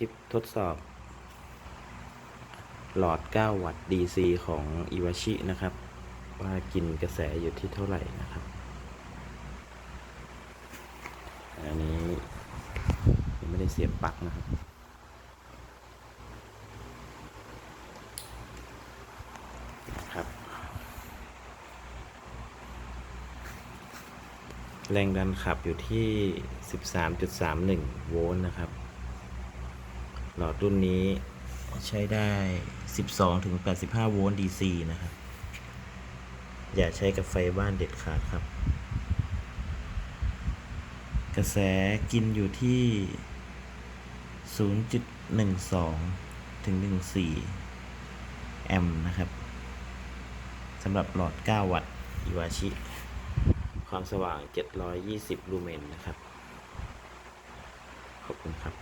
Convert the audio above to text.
ลิปทดสอบ หลอด 9 วัตต์ DC ของ Iwashi นะครับ ว่ากินกระแสอยู่ที่เท่าไหร่นะครับ อันนี้ยังไม่ได้เสียบปลั๊กนะครับนะครับ แรงดันขับอยู่ที่ 13.31 โวลต์นะครับ หลอดรุ่นนี้ใช้ได้ 12 ถึง 85 โวลต์ DC นะครับ อย่าใช้กับไฟบ้านเด็ดขาดครับ กระแสกินอยู่ที่ 0.12 ถึง 14 แอมป์นะครับ สำหรับหลอด 9 วัตต์ อิวาชิ ความสว่าง 720 ลูเมนนะครับ ขอบคุณครับ